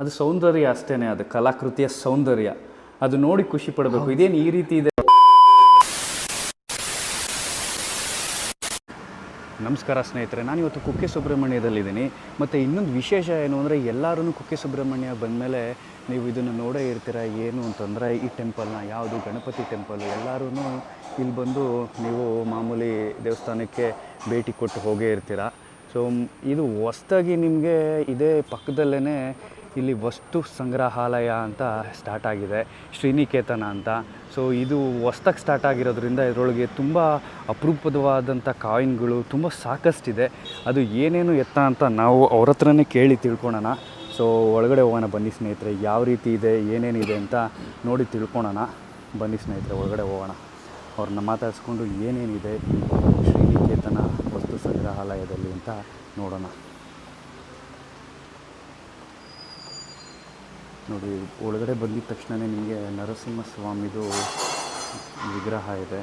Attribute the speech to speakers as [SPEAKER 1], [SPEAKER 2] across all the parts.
[SPEAKER 1] ಅದು ಸೌಂದರ್ಯ ಅಷ್ಟೇ ಅದು ಕಲಾಕೃತಿಯ ಸೌಂದರ್ಯ. ಅದು ನೋಡಿ ಖುಷಿ ಪಡಬೇಕು. ಇದೇನು ಈ ರೀತಿ ಇದೆ? ನಮಸ್ಕಾರ ಸ್ನೇಹಿತರೆ ನಾನು ಇವತ್ತು ಕುಕ್ಕೆ ಸುಬ್ರಹ್ಮಣ್ಯದಲ್ಲಿದ್ದೀನಿ. ಮತ್ತು ಇನ್ನೊಂದು ವಿಶೇಷ ಏನು ಅಂದರೆ ಎಲ್ಲರೂ ಕುಕ್ಕೆ ಸುಬ್ರಹ್ಮಣ್ಯ ಬಂದಮೇಲೆ ನೀವು ಇದನ್ನು ನೋಡೇ ಇರ್ತೀರ ಏನು ಅಂತಂದರೆ ಈ ಟೆಂಪಲ್ನ ಯಾವುದು ಗಣಪತಿ ಟೆಂಪಲ್ ಎಲ್ಲರೂ ಇಲ್ಲಿ ಬಂದು ನೀವು ಮಾಮೂಲಿ ದೇವಸ್ಥಾನಕ್ಕೆ ಭೇಟಿ ಕೊಟ್ಟು ಹೋಗೇ ಇರ್ತೀರ. ಸೊ ಇದು ಹೊಸ್ದಾಗಿ ನಿಮಗೆ ಇದೇ ಪಕ್ಕದಲ್ಲೇ ಇಲ್ಲಿ ವಸ್ತು ಸಂಗ್ರಹಾಲಯ ಅಂತ ಸ್ಟಾರ್ಟ್ ಆಗಿದೆ, ಶ್ರೀನಿಕೇತನ ಅಂತ. ಸೊ ಇದು ಹೊಸ್ದಾಗಿ ಸ್ಟಾರ್ಟ್ ಆಗಿರೋದ್ರಿಂದ ಇದರೊಳಗೆ ತುಂಬ ಅಪರೂಪದವಾದಂಥ ಕಾಯಿನ್ಗಳು ತುಂಬ ಸಾಕಷ್ಟಿದೆ. ಅದು ಏನೇನು ಎತ್ತ ಅಂತ ನಾವು ಅವ್ರ ಹತ್ರನೇ ಕೇಳಿ ತಿಳ್ಕೊಳೋಣ. ಸೊ ಒಳಗಡೆ ಹೋಗೋಣ ಬನ್ನಿ ಸ್ನೇಹಿತರೆ, ಯಾವ ರೀತಿ ಇದೆ, ಏನೇನಿದೆ ಅಂತ ನೋಡಿ ತಿಳ್ಕೊಳೋಣ. ಬನ್ನಿ ಸ್ನೇಹಿತರೆ, ಒಳಗಡೆ ಹೋಗೋಣ. ಅವ್ರನ್ನ ಮಾತಾಡಿಸ್ಕೊಂಡು ಏನೇನಿದೆ, ಶ್ರೀನಿಕೇತನ ವಸ್ತು ಸಂಗ್ರಹಾಲಯದಲ್ಲಿ ಅಂತ ನೋಡೋಣ. ನೋಡಿ ಒಳಗಡೆ ಬಂದಿದ ತಕ್ಷಣವೇ ನಿಮಗೆ ನರಸಿಂಹ ಸ್ವಾಮಿದು ವಿಗ್ರಹ ಇದೆ.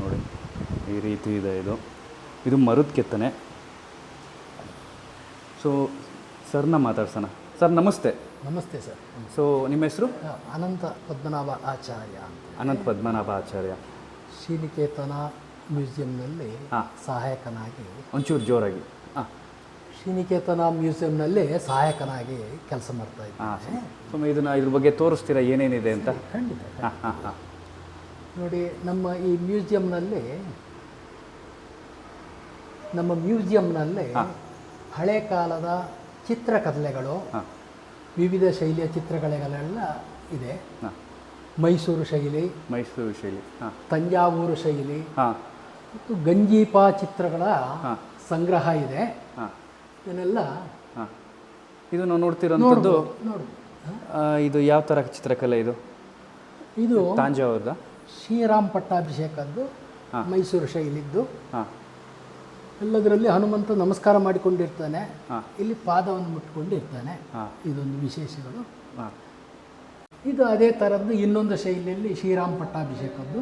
[SPEAKER 1] ನೋಡಿ ಈ ರೀತಿ ಇದೆ ಇದು. ಇದು ಮರದ ಕೆತ್ತನೆ. ಸೊ ಸರ್ನ ಮಾತಾಡ್ಸೋಣ. ಸರ್ ನಮಸ್ತೆ.
[SPEAKER 2] ನಮಸ್ತೆ ಸರ್.
[SPEAKER 1] ಸೊ ನಿಮ್ಮ ಹೆಸರು?
[SPEAKER 2] ಅನಂತ ಪದ್ಮನಾಭ ಆಚಾರ್ಯ
[SPEAKER 1] ಅನಂತ ಪದ್ಮನಾಭ ಆಚಾರ್ಯ.
[SPEAKER 2] ಶ್ರೀನಿಕೇತನ ಮ್ಯೂಸಿಯಂನಲ್ಲಿ
[SPEAKER 1] ಹಾ.
[SPEAKER 2] ಸಹಾಯಕನಾಗಿ
[SPEAKER 1] ಒಂಚೂರು ಜೋರಾಗಿ. ಹಾಂ.
[SPEAKER 2] ಶ್ರೀನಿಕೇತನ ಮ್ಯೂಸಿಯಂನಲ್ಲಿ ಸಹಾಯಕನಾಗಿ ಕೆಲಸ ಮಾಡ್ತಾ ಇದ್ದೀನಿ
[SPEAKER 1] ಸೊ ಇದನ್ನು ಇದ್ರ ಬಗ್ಗೆ ತೋರಿಸ್ತೀರಾ? ಏನೇನಿದೆ ಅಂತ?
[SPEAKER 2] ಖಂಡಿತ ನೋಡಿ ನಮ್ಮ ಈ ಮ್ಯೂಸಿಯಂನಲ್ಲಿ ನಮ್ಮ ಮ್ಯೂಸಿಯಂನಲ್ಲಿ. ಹಳೆ ಕಾಲದ ಚಿತ್ರಕಲೆಗಳು ವಿವಿಧ ಶೈಲಿಯ ಚಿತ್ರಕಲೆಗಳೆಲ್ಲ ಇದೆ. ಮೈಸೂರು ಶೈಲಿ
[SPEAKER 1] ಮೈಸೂರು ಶೈಲಿ
[SPEAKER 2] ತಂಜಾವೂರು ಶೈಲಿ ಮತ್ತು ಗಂಜೀಪಾ ಚಿತ್ರಗಳ. ಸಂಗ್ರಹ ಇದೆ. ಇದನ್ನೆಲ್ಲ
[SPEAKER 1] ಇದು ನಾವು ನೋಡ್ತಿರೋಂಥದ್ದು ಇದು ಯಾವ ಥರ ಚಿತ್ರಕಲೆ ಇದು?
[SPEAKER 2] ಇದು
[SPEAKER 1] ತಾಂಜಾವೂರ್ದ?
[SPEAKER 2] ಶ್ರೀರಾಮ್ ಪಟ್ಟಾಭಿಷೇಕದ್ದು. ಮೈಸೂರು ಶೈಲಿದ್ದು.
[SPEAKER 1] ಹಾಂ.
[SPEAKER 2] ಎಲ್ಲದರಲ್ಲಿ ಹನುಮಂತ ನಮಸ್ಕಾರ ಮಾಡಿಕೊಂಡಿರ್ತಾನೆ. ಇಲ್ಲಿ ಪಾದವನ್ನು ಮುಟ್ಕೊಂಡಿರ್ತಾನೆ ಇದೊಂದು ವಿಶೇಷಗಳು. ಇದು ಅದೇ ಥರದ್ದು ಇನ್ನೊಂದು ಶೈಲಿಯಲ್ಲಿ ಶ್ರೀರಾಮ್ ಪಟ್ಟಾಭಿಷೇಕದ್ದು.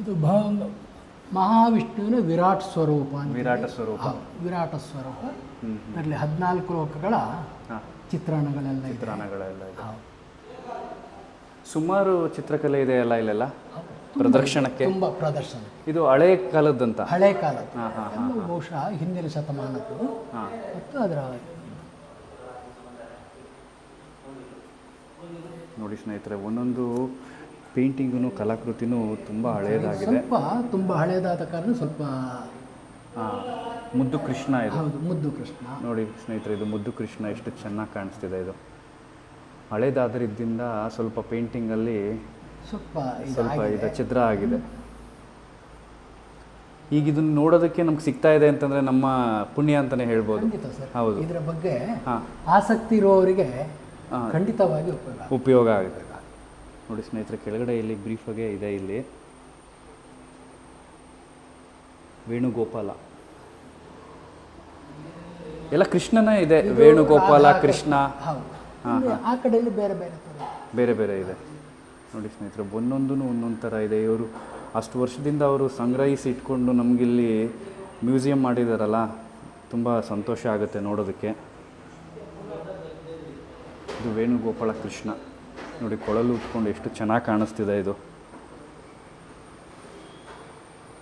[SPEAKER 2] ಇದು ಭ ಮಹಾವಿಷ್ಣುವಿನ ವಿರಾಟ್ ಸ್ವರೂಪ
[SPEAKER 1] ವಿರಾಟ ಸ್ವರೂಪ.
[SPEAKER 2] ವಿರಾಟ ಸ್ವರೂಪ. ಅದರಲ್ಲಿ ಹದಿನಾಲ್ಕು ಲೋಕಗಳ ಚಿತ್ರಣಗಳೆಲ್ಲ
[SPEAKER 1] ಚಿತ್ರಣಗಳೆಲ್ಲ ಸುಮಾರು ಚಿತ್ರಕಲೆ ಇದೆ ಅಲ್ಲ ಇಲ್ಲೆಲ್ಲ. ಪ್ರದರ್ಶನಕ್ಕೆ?
[SPEAKER 2] ತುಂಬಾ ಪ್ರದರ್ಶನ
[SPEAKER 1] ಇದು ಹಳೆ ಕಾಲದ್ದಂತ?
[SPEAKER 2] ಹಳೆ ಎಲ್ಲ ಬಹುಶಃ ಹಿಂದಿನ ಶತಮಾನದ್ದು.
[SPEAKER 1] ಹಾಂ.
[SPEAKER 2] ಮತ್ತು ಅದರ
[SPEAKER 1] ನೋಡಿ ಸ್ನೇಹಿತರೆ ಒಂದೊಂದು ಪೇಂಟಿಂಗೂ ಕಲಾಕೃತಿನೂ ತುಂಬ ಹಳೆಯದಾಗಿದೆ
[SPEAKER 2] ಸ್ವಲ್ಪ ತುಂಬ ಹಳೆಯದಾದ ಕಾರಣ ಸ್ವಲ್ಪ
[SPEAKER 1] ಮುದ್ದು ಕೃಷ್ಣ ಇದು.
[SPEAKER 2] ಹೌದು ಮುದ್ದು ಕೃಷ್ಣ.
[SPEAKER 1] ನೋಡಿ ಸ್ನೇಹಿತರೆ ಇದು ಮುದ್ದು ಕೃಷ್ಣ ಎಷ್ಟು ಚೆನ್ನಾಗಿ ಕಾಣಿಸ್ತಿದೆ ಇದು. ಹಳೇದಾದ್ರಿಂದ ಸ್ವಲ್ಪ ಪೇಂಟಿಂಗಲ್ಲಿ
[SPEAKER 2] ಸ್ವಲ್ಪ
[SPEAKER 1] ಸ್ವಲ್ಪ ಇದು ಚಿತ್ರ ಆಗಿದೆ. ಈಗ ಇದನ್ನು ನೋಡೋದಕ್ಕೆ ನಮ್ಗೆ ಸಿಗ್ತಾ ಇದೆ ಅಂತಂದ್ರೆ ನಮ್ಮ ಪುಣ್ಯ ಅಂತಾನೆ ಹೇಳ್ಬೋದು. ಹೌದು.
[SPEAKER 2] ಇದರ ಬಗ್ಗೆ ಆಸಕ್ತಿ ಇರುವವರಿಗೆ ಖಂಡಿತವಾಗಿ ಉಪಯೋಗ
[SPEAKER 1] ಆಗುತ್ತೆ. ನೋಡಿ ಸ್ನೇಹಿತರೆ ಕೆಳಗಡೆ ಇಲ್ಲಿ ಬ್ರೀಫಾಗೆ ಇದೆ ಇಲ್ಲಿ. ವೇಣುಗೋಪಾಲ. ಎಲ್ಲ ಕೃಷ್ಣನೇ ಇದೆ ವೇಣುಗೋಪಾಲ ಕೃಷ್ಣ.
[SPEAKER 2] ಆ ಕಡೆಯಲ್ಲಿ ಬೇರೆ ಬೇರೆ
[SPEAKER 1] ಬೇರೆ ಬೇರೆ ಇದೆ. ನೋಡಿ ಸ್ನೇಹಿತರೆ ಒಂದೊಂದೂ ಒಂದೊಂದು ಥರ ಇದೆ. ಇವರು ಅಷ್ಟು ವರ್ಷದಿಂದ ಅವರು ಸಂಗ್ರಹಿಸಿ ಇಟ್ಕೊಂಡು ನಮಗಿಲ್ಲಿ ಮ್ಯೂಸಿಯಂ ಮಾಡಿದಾರಲ್ಲ ತುಂಬ ಸಂತೋಷ ಆಗುತ್ತೆ ನೋಡೋದಕ್ಕೆ. ಇದು ವೇಣುಗೋಪಾಲ ಕೃಷ್ಣ. ನೋಡಿ ಕೊಳಲು ಉಟ್ಕೊಂಡು ಎಷ್ಟು ಚೆನ್ನಾಗಿ ಕಾಣಿಸ್ತಿದೆ ಇದು.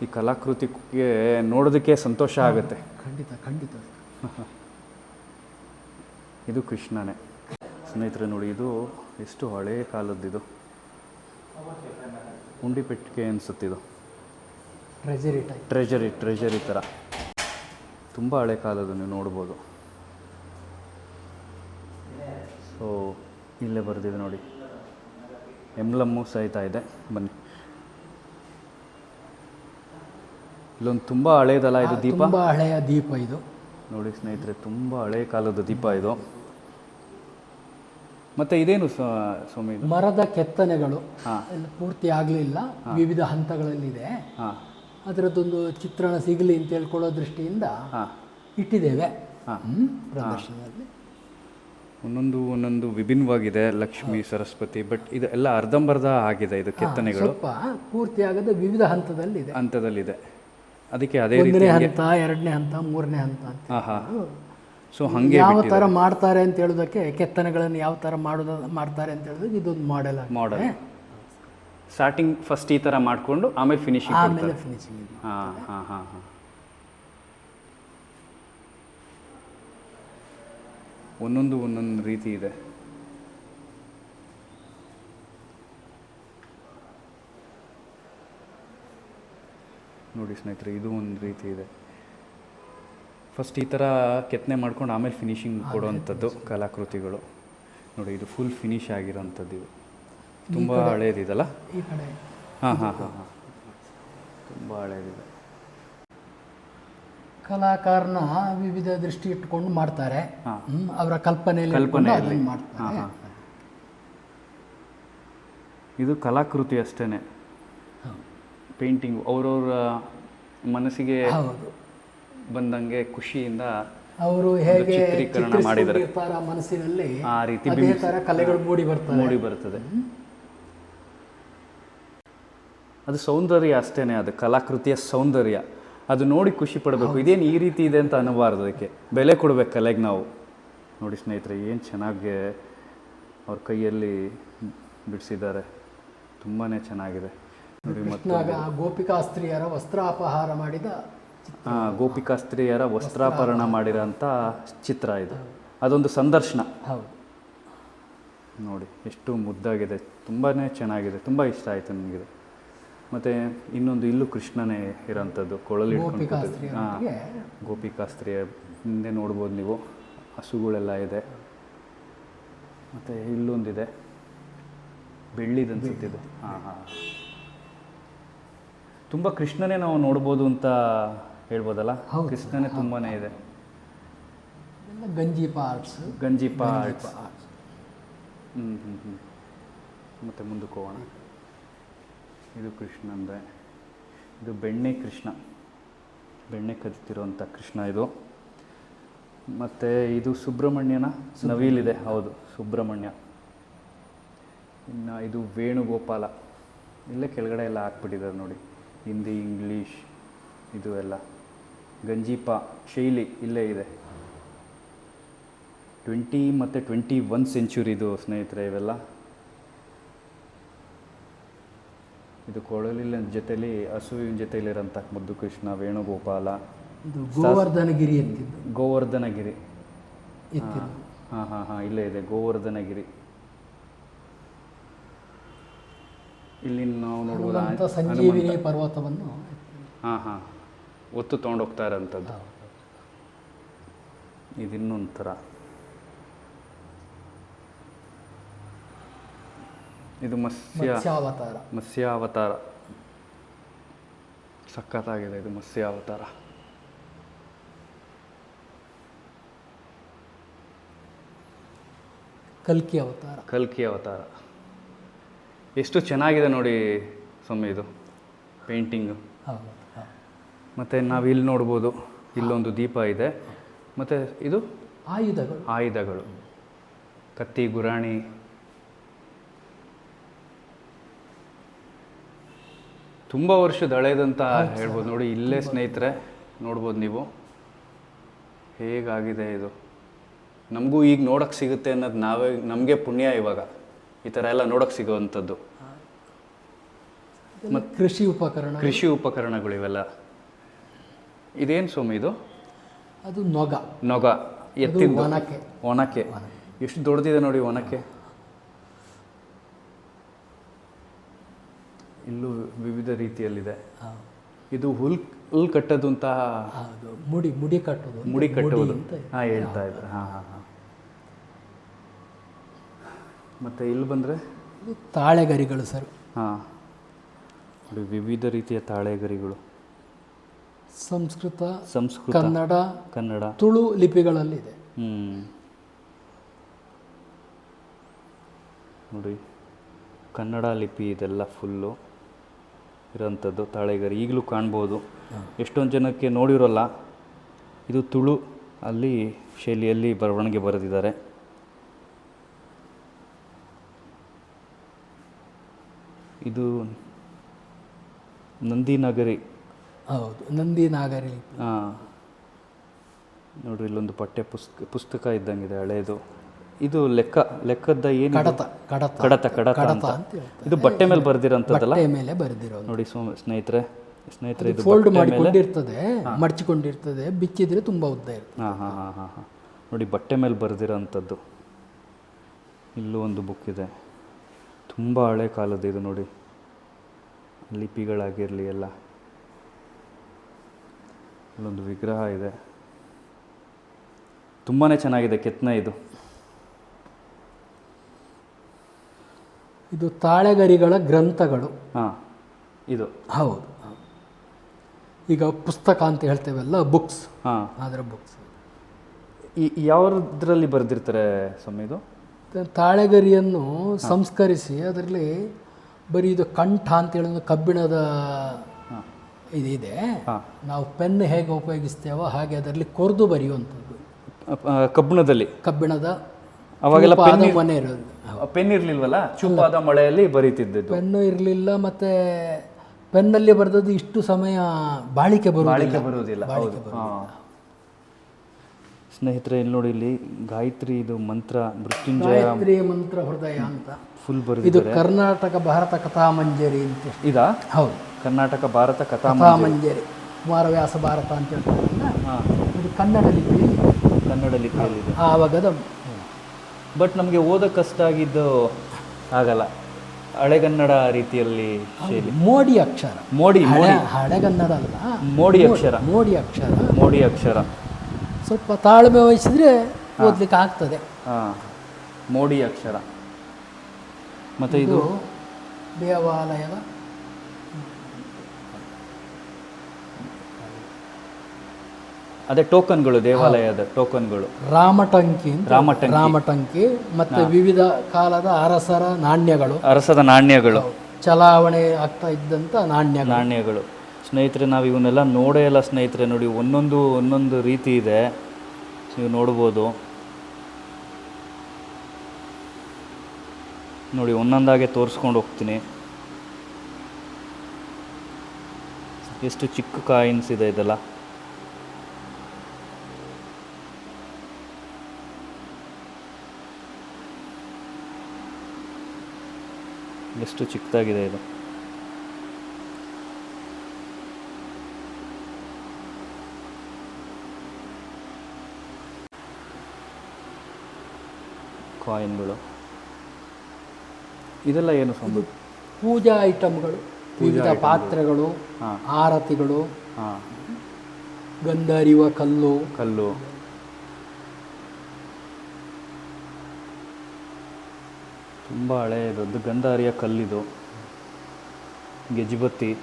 [SPEAKER 1] ಈ ಕಲಾಕೃತಿಗೆ ನೋಡೋದಕ್ಕೆ ಸಂತೋಷ ಆಗುತ್ತೆ.
[SPEAKER 2] ಖಂಡಿತ ಖಂಡಿತ.
[SPEAKER 1] ಇದು ಕೃಷ್ಣನೇ. ಸ್ನೇಹಿತರೆ ನೋಡಿ ಇದು ಎಷ್ಟು ಹಳೆಯ ಕಾಲದ್ದಿದು. ಉಂಡಿ ಪೆಟ್ಟಿಗೆ ಅನಿಸುತ್ತಿದು.
[SPEAKER 2] ಟ್ರೆಜರಿ
[SPEAKER 1] ಟ್ರೆಜರಿ ಟ್ರೆಜರಿ ಥರ ತುಂಬ ಹಳೆ ಕಾಲದ್ದು ನೀವು ನೋಡ್ಬೋದು. ಸೊ ಇಲ್ಲೇ ಬರೆದಿದೆ ನೋಡಿ. ಎಂಬ್ಲಮ್ಮು ಸಹಿತ ಇದೆ. ಬನ್ನಿ. ಇಲ್ಲೊಂದು ತುಂಬ ಹಳೇದಲ್ಲ ಇದು ದೀಪ?
[SPEAKER 2] ತುಂಬ ಹಳೆಯ ದೀಪ ಇದು.
[SPEAKER 1] ನೋಡಿ ಸ್ನೇಹಿತರೆ ತುಂಬ ಹಳೆಯ ಕಾಲದ ದೀಪ ಇದು. ಮತ್ತೆ ಇದೇನು ಸ್ವಾಮಿ
[SPEAKER 2] ಮರದ ಕೆತ್ತನೆಗಳು. ಪೂರ್ತಿ ಆಗಲಿಲ್ಲ. ವಿವಿಧ ಹಂತಗಳಲ್ಲಿದೆ.
[SPEAKER 1] ಹಾ.
[SPEAKER 2] ಅದರದ್ದೊಂದು ಚಿತ್ರಣ ಸಿಗಲಿ ಅಂತ ಹೇಳ್ಕೊಳ್ಳೋ ದೃಷ್ಟಿಯಿಂದ
[SPEAKER 1] ಹಾಂ.
[SPEAKER 2] ಇಟ್ಟಿದ್ದೇವೆ. ಪ್ರದರ್ಶನದಲ್ಲಿ.
[SPEAKER 1] ಒಂದೊಂದು ಒಂದೊಂದು ವಿಭಿನ್ನವಾಗಿದೆ ಲಕ್ಷ್ಮಿ ಸರಸ್ವತಿ ಬಟ್ ಇದು ಎಲ್ಲ ಅರ್ಧಂಬರ್ಧ ಆಗಿದೆ ಇದು ಕೆತ್ತನೆಗಳು.
[SPEAKER 2] ಸ್ವಲ್ಪ ಪೂರ್ತಿ ಆಗದ ವಿವಿಧ ಹಂತದಲ್ಲಿದೆ.
[SPEAKER 1] ಹಂತದಲ್ಲಿದೆ. ಅದಕ್ಕೆ ಅದೇ ರೀತಿ
[SPEAKER 2] ಒಂದನೇ ಹಂತ ಎರಡನೇ ಹಂತ ಮೂರನೇ ಹಂತ ಅಂತ.
[SPEAKER 1] ಹಾಂ ಹಾಂ. ಸೊ ಹಂಗೆ
[SPEAKER 2] ಯಾವ ಥರ ಮಾಡ್ತಾರೆ ಅಂತ ಹೇಳೋದಕ್ಕೆ ಕೆತ್ತನೆಗಳನ್ನು ಯಾವ ಥರ ಮಾಡೋದ ಮಾಡ್ತಾರೆ ಅಂತ ಹೇಳೋದಕ್ಕೆ ಇದೊಂದು ಮಾಡೆಲ್
[SPEAKER 1] ಮಾಡಲ್ ಸ್ಟಾರ್ಟಿಂಗ್ ಫಸ್ಟ್ ಈ ಥರ ಮಾಡಿಕೊಂಡು ಆಮೇಲೆ ಫಿನಿಶಿಂಗ್
[SPEAKER 2] ಆಮೇಲೆ ಫಿನಿಶಿಂಗ್
[SPEAKER 1] ಹಾಂ ಹಾಂ ಹಾಂ ಹಾಂ. ಒಂದೊಂದು ಒಂದೊಂದು ರೀತಿ ಇದೆ. ನೋಡಿ ಸ್ನೇಹಿತರೆ ಇದು ಒಂದು ರೀತಿ ಇದೆ. ಫಸ್ಟ್ ಈ ಥರ ಕೆತ್ತನೆ ಮಾಡ್ಕೊಂಡು ಆಮೇಲೆ ಫಿನಿಶಿಂಗ್ ಕೊಡುವಂಥದ್ದು ಕಲಾಕೃತಿಗಳು. ನೋಡಿ ಇದು ಫುಲ್ ಫಿನಿಶ್ ಆಗಿರೋಂಥದ್ದು ಇದು. ತುಂಬ ಹಳೇದಿದಲ್ಲ? ಹಾಂ ಹಾಂ ಹಾಂ ಹಾಂ. ತುಂಬ ಹಳೇದಿದೆ.
[SPEAKER 2] ಕಲಾಕಾರನ ವಿವಿಧ ದೃಷ್ಟಿ ಇಟ್ಕೊಂಡು ಮಾಡ್ತಾರೆ. ಅವರ ಕಲ್ಪನೆಯಲ್ಲಿ
[SPEAKER 1] ಕಲ್ಪನೆ
[SPEAKER 2] ಮಾಡ್ತಾರೆ.
[SPEAKER 1] ಇದು ಕಲಾಕೃತಿ ಅಷ್ಟೇ ಪೇಂಟಿಂಗ್. ಅವರವರ ಮನಸ್ಸಿಗೆ ಬಂದಂಗೆ ಖುಷಿಯಿಂದ
[SPEAKER 2] ಅವರು ಹೇಗೆ
[SPEAKER 1] ಚಿತ್ರೀಕರಣ
[SPEAKER 2] ಮಾಡಿದರೆ ಮನಸ್ಸಿನಲ್ಲಿ
[SPEAKER 1] ಆ ರೀತಿ
[SPEAKER 2] ಅದೇ ಥರ ಕಲೆಗಳು ಮೂಡಿ ಬರ್ತದೆ
[SPEAKER 1] ಮೂಡಿ ಬರ್ತದೆ. ಅದು ಸೌಂದರ್ಯ ಅಷ್ಟೇ ಅದು ಕಲಾಕೃತಿಯ ಸೌಂದರ್ಯ. ಅದು ನೋಡಿ ಖುಷಿ ಪಡಬೇಕು. ಇದೇನು ಈ ರೀತಿ ಇದೆ ಅಂತ ಅನ್ನಬಾರ್ದು ಅದಕ್ಕೆ. ಬೆಲೆ ಕೊಡ್ಬೇಕು ಕಲೆಗೆ ನಾವು. ನೋಡಿ ಸ್ನೇಹಿತರೆ ಏನು ಚೆನ್ನಾಗಿ ಅವ್ರ ಕೈಯಲ್ಲಿ ಬಿಡಿಸಿದ್ದಾರೆ. ತುಂಬಾ ಚೆನ್ನಾಗಿದೆ. ನೋಡಿ ಮತ್ತು
[SPEAKER 2] ಕೃಷ್ಣಾಗ ಗೋಪಿಕಾಸ್ತ್ರೀಯರ ವಸ್ತ್ರಾಪಹಾರ ಮಾಡಿದ
[SPEAKER 1] ಹಾಂ ಗೋಪಿಕಾಸ್ತ್ರೀಯರ ವಸ್ತ್ರಾಪರಣ ಮಾಡಿರೋಂಥ ಚಿತ್ರ ಇದು. ಅದೊಂದು ಸಂದರ್ಶನ.
[SPEAKER 2] ಹೌದು.
[SPEAKER 1] ನೋಡಿ ಎಷ್ಟು ಮುದ್ದಾಗಿದೆ. ತುಂಬಾ ಚೆನ್ನಾಗಿದೆ. ತುಂಬ ಇಷ್ಟ ಆಯಿತು ನನಗೆ ಮತ್ತು ಇನ್ನೊಂದು ಇಲ್ಲೂ ಕೃಷ್ಣನೇ ಇರೋಂಥದ್ದು ಕೊಳಲಿ ಹಾಂ ಗೋಪಿಕಾಸ್ತ್ರೀಯ ಹಿಂದೆ ನೋಡ್ಬೋದು ನೀವು ಹಸುಗಳೆಲ್ಲ ಇದೆ. ಮತ್ತೆ ಇಲ್ಲೊಂದಿದೆ ಬೆಳ್ಳಿದು ಅನ್ಸುತ್ತಿದೆ ಹಾಂ ಹಾಂ. ತುಂಬ ಕೃಷ್ಣನೇ ನಾವು ನೋಡ್ಬೋದು ಅಂತ ಹೇಳ್ಬೋದಲ್ಲ. ಕೃಷ್ಣನೇ ತುಂಬಾನೇ ಇದೆ.
[SPEAKER 2] ಗಂಜಿ ಪಾರ್ಟ್ಸ್
[SPEAKER 1] ಗಂಜಿ ಪಾರ್ಟ್ಸ್ ಹ್ಞೂ ಹ್ಞೂ ಹ್ಞೂ ಮತ್ತು ಮುಂದಕ್ಕೆ ಹೋಗೋಣ. ಇದು ಕೃಷ್ಣ ಅಂದರೆ ಇದು ಬೆಣ್ಣೆ ಕೃಷ್ಣ. ಬೆಣ್ಣೆ ಕದಿತಿರುವಂಥ ಕೃಷ್ಣ ಇದು. ಮತ್ತು ಇದು ಸುಬ್ರಹ್ಮಣ್ಯನ ನವಿಲಿದೆ ಹೌದು, ಸುಬ್ರಹ್ಮಣ್ಯ. ಇನ್ನು ಇದು ವೇಣುಗೋಪಾಲ. ಇಲ್ಲೇ ಕೆಳಗಡೆ ಎಲ್ಲ ಹಾಕ್ಬಿಟ್ಟಿದ್ದಾರೆ ನೋಡಿ. ಹಿಂದಿ, ಇಂಗ್ಲೀಷ್, ಇದು ಎಲ್ಲ. ಗಂಜೀಪ, ಶೈಲಿ ಇಲ್ಲೇ ಇದೆ. ಟ್ವೆಂಟಿ ಮತ್ತು ಟ್ವೆಂಟಿ ಒನ್ ಸೆಂಚುರಿದು ಸ್ನೇಹಿತರೆ ಇವೆಲ್ಲ. ಇದು ಕೊಳಲಿನ ಜೊತೆಲಿ ಹಸುವಿನ ಜೊತೆಲಿರೋಂಥ ಮುದ್ದು ಕೃಷ್ಣ ವೇಣುಗೋಪಾಲ
[SPEAKER 2] ಇದು ಗೋವರ್ಧನಗಿರಿ ಎತ್ತಿದ್ದು.
[SPEAKER 1] ಗೋವರ್ಧನಗಿರಿ. ಹಾಂ ಹಾಂ ಹಾಂ ಇಲ್ಲೇ ಇದೆ ಗೋವರ್ಧನಗಿರಿ. ಇಲ್ಲಿ ನಾವು
[SPEAKER 2] ನೋಡುವಂಥ ಸಂಜೀವಿನಿ ಪರ್ವತವನ್ನು
[SPEAKER 1] ಹಾಂ ಹಾಂ ಒತ್ತು ತೊಗೊಂಡೋಗ್ತಾ ಇರೋಂಥದ್ದು. ಇದು ಇದು ಮತ್ಸ್ಯ
[SPEAKER 2] ಮತ್ಸ್ಯಾವತಾರ.
[SPEAKER 1] ಮತ್ಸ್ಯಾವತಾರ. ಸಖತ್ತಾಗಿದೆ ಇದು ಮತ್ಸ್ಯಾವತಾರ.
[SPEAKER 2] ಕಲ್ಕಿ ಅವತಾರ.
[SPEAKER 1] ಕಲ್ಕಿ ಅವತಾರ. ಎಷ್ಟು ಚೆನ್ನಾಗಿದೆ ನೋಡಿ ಸ್ವಾಮಿ ಇದು ಪೇಂಟಿಂಗು. ಮತ್ತು ನಾವು ಇಲ್ಲಿ ನೋಡ್ಬೋದು ಇಲ್ಲೊಂದು ದೀಪ ಇದೆ. ಮತ್ತು ಇದು
[SPEAKER 2] ಆಯುಧಗಳು.
[SPEAKER 1] ಆಯುಧಗಳು. ಕತ್ತಿ ಗುರಾಣಿ ತುಂಬ ವರ್ಷದ ಹಳೇದಂತ ಹೇಳ್ಬೋದು. ನೋಡಿ ಇಲ್ಲೇ ಸ್ನೇಹಿತರೆ ನೋಡ್ಬೋದು ನೀವು. ಹೇಗಾಗಿದೆ ಇದು? ನಮಗೂ ಈಗ ನೋಡೋಕ್ಕೆ ಸಿಗುತ್ತೆ ಅನ್ನೋದು ನಾವೇ ನಮಗೆ ಪುಣ್ಯ ಇವಾಗ. ಈ ಥರ ಎಲ್ಲ ನೋಡೋಕ್ಕೆ ಸಿಗೋವಂಥದ್ದು.
[SPEAKER 2] ಮತ್ತು ಕೃಷಿ ಉಪಕರಣ.
[SPEAKER 1] ಕೃಷಿ ಉಪಕರಣಗಳು ಇವೆಲ್ಲ. ಇದೇನು ಸ್ವಾಮಿ ಇದು?
[SPEAKER 2] ಅದು ನೊಗ.
[SPEAKER 1] ನೊಗ. ಎತ್ತಿದ ಒಣಕೆ
[SPEAKER 2] ಒನಕೆ.
[SPEAKER 1] ಒನಕೆ. ಎಷ್ಟು ದೊಡ್ಡದಿದೆ ನೋಡಿ ಒನಕೆ. ಇಲ್ಲೂ ವಿವಿಧ ರೀತಿಯಲ್ಲಿದೆ. ಇದು ಹುಲ್ ಹುಲ್ ಕಟ್ಟೋದು ಅಂತ
[SPEAKER 2] ಹೌದು. ಮುಡಿ ಮುಡಿ ಕಟ್ಟೋದು
[SPEAKER 1] ಮುಡಿ ಕಟ್ಟೋದು.
[SPEAKER 2] ಅಂತ
[SPEAKER 1] ಹಾಂ ಹೇಳ್ತಾ ಇದ್ದಾರೆ ಹಾಂ ಹಾಂ ಹಾಂ. ಮತ್ತು ಇಲ್ಲಿ ಬಂದರೆ?
[SPEAKER 2] ಇದು ತಾಳೆಗರಿಗಳು ಸರ್.
[SPEAKER 1] ಹಾಂ. ನೋಡಿ ವಿವಿಧ ರೀತಿಯ ತಾಳೆಗರಿಗಳು.
[SPEAKER 2] ಸಂಸ್ಕೃತ
[SPEAKER 1] ಸಂಸ್ಕೃತ
[SPEAKER 2] ಕನ್ನಡ
[SPEAKER 1] ಕನ್ನಡ.
[SPEAKER 2] ತುಳು ಲಿಪಿಗಳಲ್ಲಿದೆ.
[SPEAKER 1] ಹ್ಞೂ ನೋಡಿ ಕನ್ನಡ ಲಿಪಿ ಇದೆಲ್ಲ ಫುಲ್ಲು ಇರೋಂಥದ್ದು ತಾಳೆಗರಿ ಈಗಲೂ ಕಾಣ್ಬೋದು. ಎಷ್ಟೊಂದು ಜನಕ್ಕೆ ನೋಡಿರೋಲ್ಲ. ಇದು ತುಳು ಅಲ್ಲಿ ಶೈಲಿಯಲ್ಲಿ ಬರವಣಿಗೆ ಬರೆದಿದ್ದಾರೆ. ಇದು ನಂದಿನಗರಿ.
[SPEAKER 2] ಹೌದು ನಂದಿ ನಾಗರಿ
[SPEAKER 1] ಹಾಂ. ನೋಡಿರಿ ಇಲ್ಲೊಂದು ಪಠ್ಯ ಪುಸ್ತಕ ಪುಸ್ತಕ ಇದ್ದಂಗಿದೆ ಹಳೇದು. ಇದು ಲೆಕ್ಕ ಲೆಕ್ಕದ ಏನು
[SPEAKER 2] ಕಡತ ಕಡತ.
[SPEAKER 1] ಕಡತ ಅಂತ. ಇದು ಬಟ್ಟೆ ಮೇಲೆ ಬರ್ದಿರೋಂಥದ್ದಲ್ಲ?
[SPEAKER 2] ಬಟ್ಟೆ ಮೇಲೆ ಬರೆದಿರೋದು.
[SPEAKER 1] ನೋಡಿ ಸ್ವಾಮಿ ಸ್ನೇಹಿತರೆ ಸ್ನೇಹಿತರೆ ಇದು
[SPEAKER 2] ಫೋಲ್ಡ್ ಮಾಡಿಕೊಂಡಿರ್ತದೆ ಮಡಚಿಕೊಂಡಿರ್ತದೆ ಬಿಚ್ಚಿದ್ರೆ ತುಂಬಾ ಉದ್ದ ಇರುತ್ತೆ
[SPEAKER 1] ಹಾಂ ಹಾಂ ಹಾಂ ಹಾಂ ಹಾಂ. ನೋಡಿ ಬಟ್ಟೆ ಮೇಲೆ ಬರೆದಿರೋಂಥದ್ದು. ಇಲ್ಲೂ ಒಂದು ಬುಕ್ ಇದೆ. ತುಂಬ ಹಳೆ ಕಾಲದ್ದು ಇದು ನೋಡಿ. ಲಿಪಿಗಳಾಗಿರಲಿ ಎಲ್ಲ. ಇಲ್ಲೊಂದು ವಿಗ್ರಹ ಇದೆ. ತುಂಬಾ ಚೆನ್ನಾಗಿದೆ ಕೆತ್ತನೆ ಇದು.
[SPEAKER 2] ಇದು ತಾಳೆಗರಿಗಳ ಗ್ರಂಥಗಳು.
[SPEAKER 1] ಹಾಂ ಇದು.
[SPEAKER 2] ಹೌದು. ಈಗ ಪುಸ್ತಕ ಅಂತ ಹೇಳ್ತೇವಲ್ಲ ಬುಕ್ಸ್
[SPEAKER 1] ಹಾಂ.
[SPEAKER 2] ಅದರ ಬುಕ್ಸ್
[SPEAKER 1] ಈ ಯಾವುದ್ರಲ್ಲಿ ಬರೆದಿರ್ತಾರೆ ಸ್ವಾಮಿ ಇದು?
[SPEAKER 2] ತಾಳೆಗರಿಯನ್ನು ಸಂಸ್ಕರಿಸಿ ಅದರಲ್ಲಿ ಬರೀ ಇದು ಕಂಠ ಅಂತ ಹೇಳೋದು ಕಬ್ಬಿಣದ ಇದಿದೆ
[SPEAKER 1] ಹಾಂ.
[SPEAKER 2] ನಾವು ಪೆನ್ ಹೇಗೆ ಉಪಯೋಗಿಸ್ತೇವೋ ಹಾಗೆ ಅದರಲ್ಲಿ ಕೊರೆದು ಬರೆಯುವಂಥದ್ದು.
[SPEAKER 1] ಕಬ್ಬಿಣದಲ್ಲಿ.
[SPEAKER 2] ಕಬ್ಬಿಣದ
[SPEAKER 1] ಅವಾಗೆಲ್ಲ
[SPEAKER 2] ಮನೆ ಇರೋದು.
[SPEAKER 1] ಪೆನ್ ಇರ್ಲಿಲ್ವಲ್ಲ? ಚುಪ್ಪಾದ ಮಳೆಯಲ್ಲಿ ಬರೀತಿದ್ದದ್ದು.
[SPEAKER 2] ಪೆನ್ನು ಇರಲಿಲ್ಲ ಮತ್ತೆ ಪೆನ್ನಲ್ಲಿ ಬರೆದದ್ದು ಇಷ್ಟು ಸಮಯ ಬಾಳಿಕೆ ಬರುವುದಿಲ್ಲ.
[SPEAKER 1] ಬಾಳಿಕೆ ಬರುವುದಿಲ್ಲ ಹೌದು. ಹಾಂ. ಸ್ನೇಹಿತರೆ ಇಲ್ಲಿ ನೋಡಿ ಇಲ್ಲಿ ಗಾಯತ್ರಿ ಇದು ಮಂತ್ರ ಮೃತ್ಯುಂಜಯ
[SPEAKER 2] ಗಾಯತ್ರಿ ಮಂತ್ರ ಹೃದಯ ಅಂತ.
[SPEAKER 1] ಫುಲ್
[SPEAKER 2] ಇದು ಕರ್ನಾಟಕ ಭಾರತ ಕಥಾಮಂಜರಿ ಅಂತ
[SPEAKER 1] ಇದಾ?
[SPEAKER 2] ಹೌದು.
[SPEAKER 1] ಕರ್ನಾಟಕ ಭಾರತ ಕಥಾ
[SPEAKER 2] ಕಥಾಮಂಜರಿ. ಕುಮಾರವ್ಯಾಸ ಭಾರತ ಅಂತ ಹೇಳ್ತಾರೆ.
[SPEAKER 1] ಹಾಂ.
[SPEAKER 2] ಇದು ಕನ್ನಡ ಲಿಪಿ
[SPEAKER 1] ಕನ್ನಡ ಲಿಪಿಯಲ್ಲಿದೆ
[SPEAKER 2] ಆವಾಗದ
[SPEAKER 1] ಬಟ್ ನಮಗೆ ಓದಕ್ಕೆ ಕಷ್ಟ ಆಗಿದ್ದು ಆಗಲ್ಲ ಹಳೆಗನ್ನಡ ರೀತಿಯಲ್ಲಿ ಶೈಲಿ.
[SPEAKER 2] ಮೋಡಿ ಅಕ್ಷರ.
[SPEAKER 1] ಮೋಡಿ
[SPEAKER 2] ಮೋಡಿ. ಹಳೆಗನ್ನಡ ಅಲ್ಲ.
[SPEAKER 1] ಮೋಡಿ ಅಕ್ಷರ.
[SPEAKER 2] ಮೋಡಿ ಅಕ್ಷರ.
[SPEAKER 1] ಮೋಡಿ ಅಕ್ಷರ.
[SPEAKER 2] ಸ್ವಲ್ಪ ತಾಳ್ಮೆ ವಹಿಸಿದ್ರೆ ಓದ್ಲಿಕ್ಕೆ ಆಗ್ತದೆ.
[SPEAKER 1] ಹಾಂ. ಮೋಡಿ ಅಕ್ಷರ. ಮತ್ತು ಇದು?
[SPEAKER 2] ಇದು ದೇವಾಲಯದ
[SPEAKER 1] ಅದೇ ಟೋಕನ್ಗಳು ದೇವಾಲಯದ ಟೋಕನ್ಗಳು.
[SPEAKER 2] ರಾಮಟಂಕಿ
[SPEAKER 1] ರಾಮಟಂಕಿ.
[SPEAKER 2] ರಾಮಟಂಕಿ ಮತ್ತೆ ವಿವಿಧ ಕಾಲದ ಅರಸರ ನಾಣ್ಯಗಳು.
[SPEAKER 1] ಅರಸದ ನಾಣ್ಯಗಳು.
[SPEAKER 2] ಚಲಾವಣೆ ಆಗ್ತಾ ಇದ್ದಂತ ನಾಣ್ಯ
[SPEAKER 1] ನಾಣ್ಯಗಳು. ಸ್ನೇಹಿತರೆ ನಾವು ಇವನ್ನೆಲ್ಲ ನೋಡೇ ಇಲ್ಲ ಸ್ನೇಹಿತರೆ. ನೋಡಿ ಒಂದೊಂದು ಒಂದೊಂದು ರೀತಿ ಇದೆ. ನೀವು ನೋಡ್ಬೋದು. ನೋಡಿ ಒಂದೊಂದಾಗೆ ತೋರಿಸ್ಕೊಂಡು ಹೋಗ್ತೀನಿ. ಎಷ್ಟು ಚಿಕ್ಕ ಕಾಯಿನ್ಸ್ ಇದೆ ಇದೆಲ್ಲ. ಎಷ್ಟು ಚಿಕ್ಕದಾಗಿದೆ ಇದು? ಕಾಯಿನ್ಗಳು. ಇದೆಲ್ಲ ಏನು ಸಂಬಂಧ
[SPEAKER 2] ಪೂಜಾ ಐಟಮ್ಗಳು ವಿವಿಧ ಪಾತ್ರೆಗಳು ಆರತಿಗಳು
[SPEAKER 1] ಹಾಂ.
[SPEAKER 2] ಗಂಧ ಅರಿಯುವ ಕಲ್ಲು
[SPEAKER 1] ಕಲ್ಲು. ತುಂಬ ಹಳೆಯದೊಂದು ಗಂಧಾರಿಯ ಕಲ್ಲಿದು. ಗೆಜ್ಬತ್ತಿ.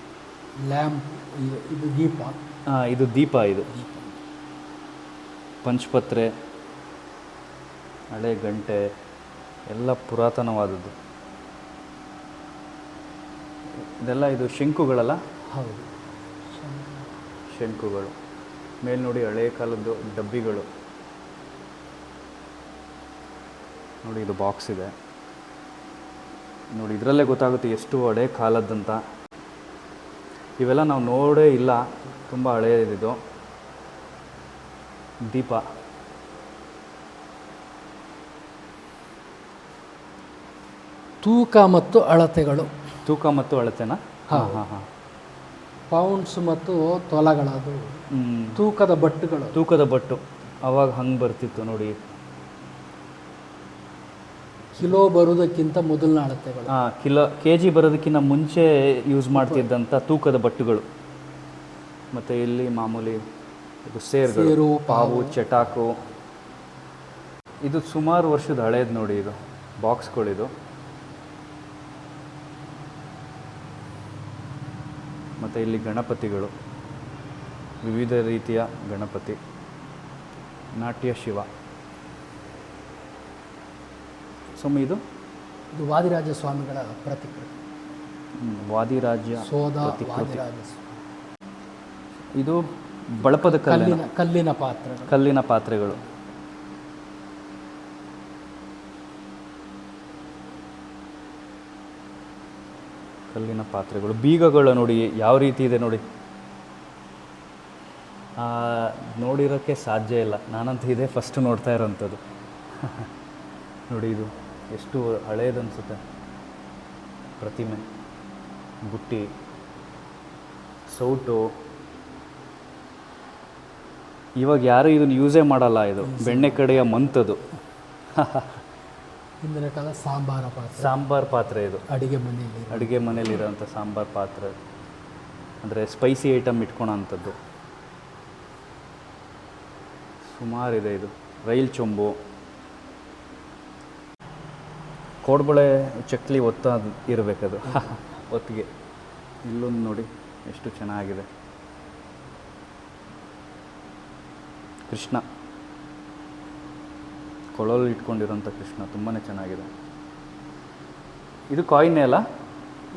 [SPEAKER 2] ಲ್ಯಾಂಪ್ ಇದು ಇದು ದೀಪ.
[SPEAKER 1] ಹಾಂ ಇದು ದೀಪ ಇದು. ಪಂಚಪತ್ರೆ ಹಳೆ ಗಂಟೆ ಎಲ್ಲ ಪುರಾತನವಾದದ್ದು. ಇದೆಲ್ಲ ಇದು ಶಂಕುಗಳಲ್ಲ?
[SPEAKER 2] ಹೌದು.
[SPEAKER 1] ಶಂಕುಗಳು. ಮೇಲೆ ನೋಡಿ ಹಳೆ ಕಾಲದ್ದು ಡಬ್ಬಿಗಳು. ನೋಡಿ ಇದು ಬಾಕ್ಸ್ ಇದೆ. ನೋಡಿ ಇದರಲ್ಲೇ ಗೊತ್ತಾಗುತ್ತೆ ಎಷ್ಟು ಹಳೆ ಕಾಲದ್ದಂತ. ಇವೆಲ್ಲ ನಾವು ನೋಡೇ ಇಲ್ಲ. ತುಂಬ ಹಳೆಯದಿದು ದೀಪ.
[SPEAKER 2] ತೂಕ ಮತ್ತು ಅಳತೆಗಳು.
[SPEAKER 1] ತೂಕ ಮತ್ತು ಅಳತೆನಾ? ಹಾಂ ಹಾಂ ಹಾಂ.
[SPEAKER 2] ಪೌಂಡ್ಸ್ ಮತ್ತು ತೊಲಗಳದು. ತೂಕದ ಬಟ್ಟುಗಳು.
[SPEAKER 1] ತೂಕದ ಬಟ್ಟು. ಅವಾಗ ಹಂಗೆ ಬರ್ತಿತ್ತು ನೋಡಿ.
[SPEAKER 2] ಕಿಲೋ ಬರೋದಕ್ಕಿಂತ ಮೊದಲಿನ ಅಳತೆಗಳು.
[SPEAKER 1] ಹಾಂ ಕಿಲೋ ಕೆ ಜಿ ಬರೋದಕ್ಕಿಂತ ಮುಂಚೆ ಯೂಸ್ ಮಾಡ್ತಿದ್ದಂಥ ತೂಕದ ಬಟ್ಟುಗಳು. ಮತ್ತು ಇಲ್ಲಿ ಮಾಮೂಲಿ ಇದು ಸೇರು
[SPEAKER 2] ಸೇರು
[SPEAKER 1] ಪಾವು. ಚಟಾಕು. ಇದು ಸುಮಾರು ವರ್ಷದ ಹಳೇದು ನೋಡಿ ಇದು ಬಾಕ್ಸ್ಗಳಿದು. ಮತ್ತು ಇಲ್ಲಿ ಗಣಪತಿಗಳು. ವಿವಿಧ ರೀತಿಯ ಗಣಪತಿ. ನಾಟ್ಯ ಶಿವ. ಸ್ವಾಮಿ ಇದು?
[SPEAKER 2] ಇದು ವಾದಿರಾಜ ಸ್ವಾಮಿಗಳ ಪ್ರತಿಕೃತಿ
[SPEAKER 1] ವಾದಿರಾಜ್ಯ
[SPEAKER 2] ಸೋದ ವಾದಿರಾಜ ಸ್ವಾಮಿ
[SPEAKER 1] ಇದು ಬಳಪದ ಕಲ್ಲಿನ
[SPEAKER 2] ಕಲ್ಲಿನ ಪಾತ್ರ
[SPEAKER 1] ಕಲ್ಲಿನ ಪಾತ್ರೆಗಳು. ಕಲ್ಲಿನ ಪಾತ್ರೆಗಳು. ಬೀಗಗಳು ನೋಡಿ ಯಾವ ರೀತಿ ಇದೆ ನೋಡಿ? ನೋಡಿರೋಕ್ಕೆ ಸಾಧ್ಯ ಇಲ್ಲ. ನಾನಂತೂ ಇದೇ ಫಸ್ಟ್ ನೋಡ್ತಾ ಇರೋಂಥದ್ದು. ನೋಡಿ ಇದು. ಎಷ್ಟು ಹಳೇದು ಅನಿಸುತ್ತೆ ಪ್ರತಿಮೆ ಬುಟ್ಟಿ ಸೌಟು. ಇವಾಗ ಯಾರು ಇದನ್ನು ಯೂಸೇ ಮಾಡಲ್ಲ ಇದು. ಬೆಣ್ಣೆ ಕಡೆಯ ಮಂತದು.
[SPEAKER 2] ಹಿಂದಿನ ಕಾಲ ಸಾಂಬಾರ ಪಾತ್ರೆ.
[SPEAKER 1] ಸಾಂಬಾರ್ ಪಾತ್ರೆ ಇದು.
[SPEAKER 2] ಅಡಿಗೆ ಮನೆಯಲ್ಲಿ
[SPEAKER 1] ಅಡುಗೆ ಮನೇಲಿರೋಂಥ ಸಾಂಬಾರ್ ಪಾತ್ರೆ. ಅಂದರೆ ಸ್ಪೈಸಿ ಐಟಮ್ ಇಟ್ಕೊಳೋ ಅಂಥದ್ದು ಸುಮಾರಿದೆ ಇದು. ರೈಲ್ ಚೊಂಬು. ಕೋಡ್ಬಳೆ ಚಕ್ಲಿ ಒತ್ತ ಇರಬೇಕದು. ಒತ್ತಿಗೆ. ಇಲ್ಲೊಂದು ನೋಡಿ ಎಷ್ಟು ಚೆನ್ನಾಗಿದೆ. ಕೃಷ್ಣ. ಕೊಳಲು ಇಟ್ಕೊಂಡಿರೋಂಥ ಕೃಷ್ಣ ತುಂಬಾ ಚೆನ್ನಾಗಿದೆ. ಇದು ಕಾಯಿನೇ ಅಲ್ಲ?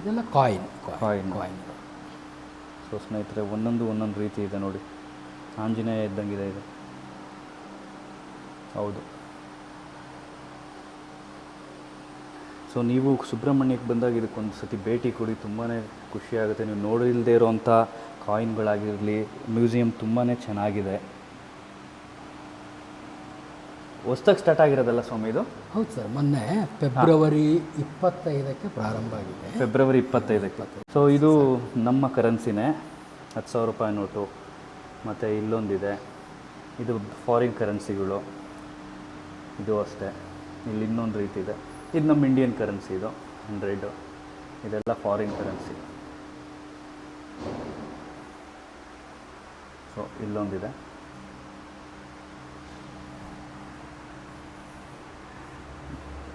[SPEAKER 2] ಇದೆಲ್ಲ ಕಾಯಿನ್
[SPEAKER 1] ಕಾಯಿನ್.
[SPEAKER 2] ಕಾಯಿನ್.
[SPEAKER 1] ಸೊ ಸ್ನೇಹಿತರೆ ಒಂದೊಂದು ಒಂದೊಂದು ರೀತಿ ಇದೆ ನೋಡಿ. ಆಂಜನೇಯ ಇದ್ದಂಗಿದೆ ಇದು. ಹೌದು. ಸೊ ನೀವು ಸುಬ್ರಹ್ಮಣ್ಯಕ್ಕೆ ಬಂದಾಗ ಇದಕ್ಕೊಂದು ಸತಿ ಭೇಟಿ ಕೊಡಿ. ತುಂಬಾ ಖುಷಿಯಾಗುತ್ತೆ ನೀವು ನೋಡಿಲ್ಲದೆ ಇರೋವಂಥ ಕಾಯಿನ್ಗಳಾಗಿರಲಿ ಮ್ಯೂಸಿಯಂ ತುಂಬಾ ಚೆನ್ನಾಗಿದೆ. ಹೊಸ್ದಾಗಿ ಸ್ಟಾರ್ಟ್ ಆಗಿರೋದಲ್ಲ ಸ್ವಾಮಿ ಇದು?
[SPEAKER 2] ಹೌದು ಸರ್ ಮೊನ್ನೆ ಫೆಬ್ರವರಿ ಇಪ್ಪತ್ತೈದಕ್ಕೆ ಪ್ರಾರಂಭ ಆಗಿದೆ.
[SPEAKER 1] ಫೆಬ್ರವರಿ ಇಪ್ಪತ್ತೈದಕ್ಕೆ. ಸೊ ಇದು ನಮ್ಮ ಕರೆನ್ಸಿನೇ. ಹತ್ತು ಸಾವಿರ ರೂಪಾಯಿ ನೋಟು. ಮತ್ತು ಇಲ್ಲೊಂದಿದೆ. ಇದು ಫಾರಿನ್ ಕರೆನ್ಸಿಗಳು ಇದು ಅಷ್ಟೇ. ಇಲ್ಲಿ ಇನ್ನೊಂದು ರೀತಿ ಇದೆ. ಇದು ನಮ್ಮ ಇಂಡಿಯನ್ ಕರೆನ್ಸಿ ಇದು ಹಂಡ್ರೆಡು ಇದೆಲ್ಲ ಫಾರಿನ್ ಕರೆನ್ಸಿ ಸೊ ಇಲ್ಲೊಂದಿದೆ.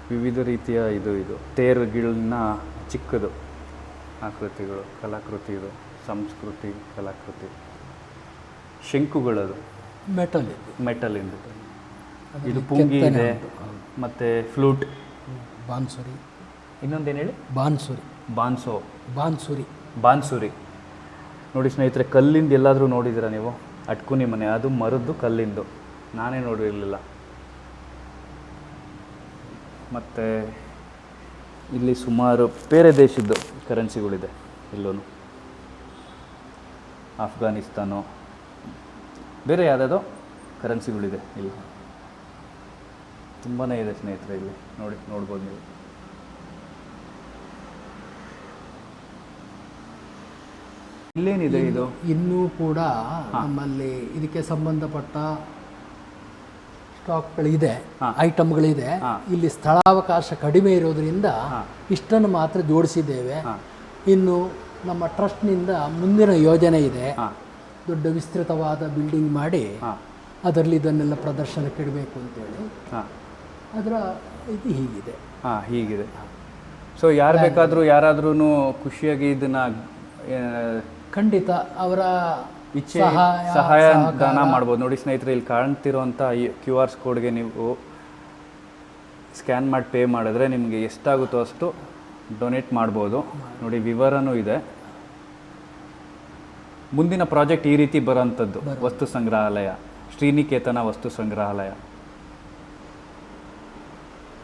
[SPEAKER 1] ವಿವಿಧ ರೀತಿಯ ಇದು ಇದು. ತೇರುಗಳನ್ನ ಚಿಕ್ಕದು. ಆಕೃತಿಗಳು ಕಲಾಕೃತಿ ಇದು. ಸಂಸ್ಕೃತಿ ಕಲಾಕೃತಿ. ಶಂಕುಗಳದು.
[SPEAKER 2] ಮೆಟಲ್ ಇದು.
[SPEAKER 1] ಮೆಟಲಿಂದು ಇದು. ಪುಂಗಿ ಇದೆ. ಮತ್ತು ಫ್ಲೂಟ್
[SPEAKER 2] ಬಾನ್ಸುರಿ.
[SPEAKER 1] ಇನ್ನೊಂದೇನು ಹೇಳಿ
[SPEAKER 2] ಬಾನ್ಸುರಿ.
[SPEAKER 1] ಬಾನ್ಸೋ.
[SPEAKER 2] ಬಾನ್ಸುರಿ.
[SPEAKER 1] ಬಾನ್ಸುರಿ. ನೋಡಿ ಸ್ನೇಹಿತರೆ ಕಲ್ಲಿಂದ ಎಲ್ಲಾದರೂ ನೋಡಿದ್ದೀರಾ ನೀವು? ಅಟ್ಕುನಿ ಮನೆ ಅದು ಮರದ್ದು ಕಲ್ಲಿಂದು. ನಾನೇ ನೋಡಿರಲಿಲ್ಲ. ಮತ್ತು ಇಲ್ಲಿ ಸುಮಾರು ಬೇರೆ ದೇಶದ್ದು ಕರೆನ್ಸಿಗಳಿದೆ ಇಲ್ಲೂ ಆಫ್ಘಾನಿಸ್ತಾನು ಬೇರೆ ಯಾವುದಾದ್ರು ಕರೆನ್ಸಿಗಳಿದೆ ಇಲ್ಲಿ. ತುಂಬಾ ಇದೆ ಸ್ನೇಹಿತರೆ ಇಲ್ಲಿ. ನೋಡಿ ನೋಡ್ಬೋದು ನೀವು. ಇಲ್ಲೇನಿದೆ ಇದು?
[SPEAKER 2] ಇನ್ನೂ ಕೂಡ ನಮ್ಮಲ್ಲಿ ಇದಕ್ಕೆ ಸಂಬಂಧಪಟ್ಟ ಸ್ಟಾಕ್ಗಳಿದೆ. ಐಟಮ್ಗಳಿದೆ. ಇಲ್ಲಿ ಸ್ಥಳಾವಕಾಶ ಕಡಿಮೆ ಇರೋದ್ರಿಂದ ಇಷ್ಟನ್ನು ಮಾತ್ರ ಜೋಡಿಸಿದ್ದೇವೆ. ಇನ್ನು ನಮ್ಮ ಟ್ರಸ್ಟ್ನಿಂದ ಮುಂದಿನ ಯೋಜನೆ ಇದೆ. ದೊಡ್ಡ ವಿಸ್ತೃತವಾದ ಬಿಲ್ಡಿಂಗ್ ಮಾಡಿ ಅದರಲ್ಲಿ ಇದನ್ನೆಲ್ಲ ಪ್ರದರ್ಶನಕ್ಕೆ ಇಡಬೇಕು ಅಂತೇಳಿ. ಅದರ ಇದು ಹೀಗಿದೆ.
[SPEAKER 1] ಹಾಂ ಹೀಗಿದೆ. ಸೊ ಯಾರು ಬೇಕಾದರೂ ಯಾರಾದ್ರೂ ಖುಷಿಯಾಗಿ ಇದನ್ನ
[SPEAKER 2] ಖಂಡಿತ ಅವರ
[SPEAKER 1] ಇಚ್ಛೆ
[SPEAKER 2] ಸಹಾಯ.
[SPEAKER 1] ದಾನ ಮಾಡ್ಬೋದು. ನೋಡಿ ಸ್ನೇಹಿತರೆ ಇಲ್ಲಿ ಕಾಣ್ತಿರೋಂಥ ಈ ಕ್ಯೂ ಆರ್ ಕೋಡ್ಗೆ ನೀವು ಸ್ಕ್ಯಾನ್ ಮಾಡಿ ಪೇ ಮಾಡಿದ್ರೆ ನಿಮಗೆ ಎಷ್ಟಾಗುತ್ತೋ ಅಷ್ಟು ಡೊನೇಟ್ ಮಾಡ್ಬೋದು. ನೋಡಿ ವಿವರನೂ ಇದೆ. ಮುಂದಿನ ಪ್ರಾಜೆಕ್ಟ್ ಈ ರೀತಿ ಬರೋಂಥದ್ದು. ವಸ್ತು ಸಂಗ್ರಹಾಲಯ. ಶ್ರೀನಿಕೇತನ ವಸ್ತು ಸಂಗ್ರಹಾಲಯ.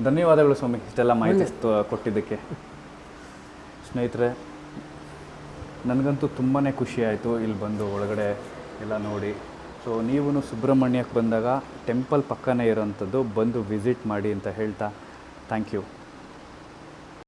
[SPEAKER 1] ಧನ್ಯವಾದಗಳು ಸ್ವಾಮಿ ಇಷ್ಟೆಲ್ಲ ಮಾಹಿತಿ ಕೊಟ್ಟಿದ್ದಕ್ಕೆ. ಸ್ನೇಹಿತರೆ ನನಗಂತೂ ತುಂಬಾ ಖುಷಿ ಆಯಿತು ಇಲ್ಲಿ ಬಂದು ಒಳಗಡೆ ಎಲ್ಲ ನೋಡಿ. ಸೊ ನೀವು ಸುಬ್ರಹ್ಮಣ್ಯಕ್ಕೆ ಬಂದಾಗ ಟೆಂಪಲ್ ಪಕ್ಕನೇ ಇರೋಂಥದ್ದು ಬಂದು ವಿಸಿಟ್ ಮಾಡಿ ಅಂತ ಹೇಳ್ತಾ ಥ್ಯಾಂಕ್ ಯು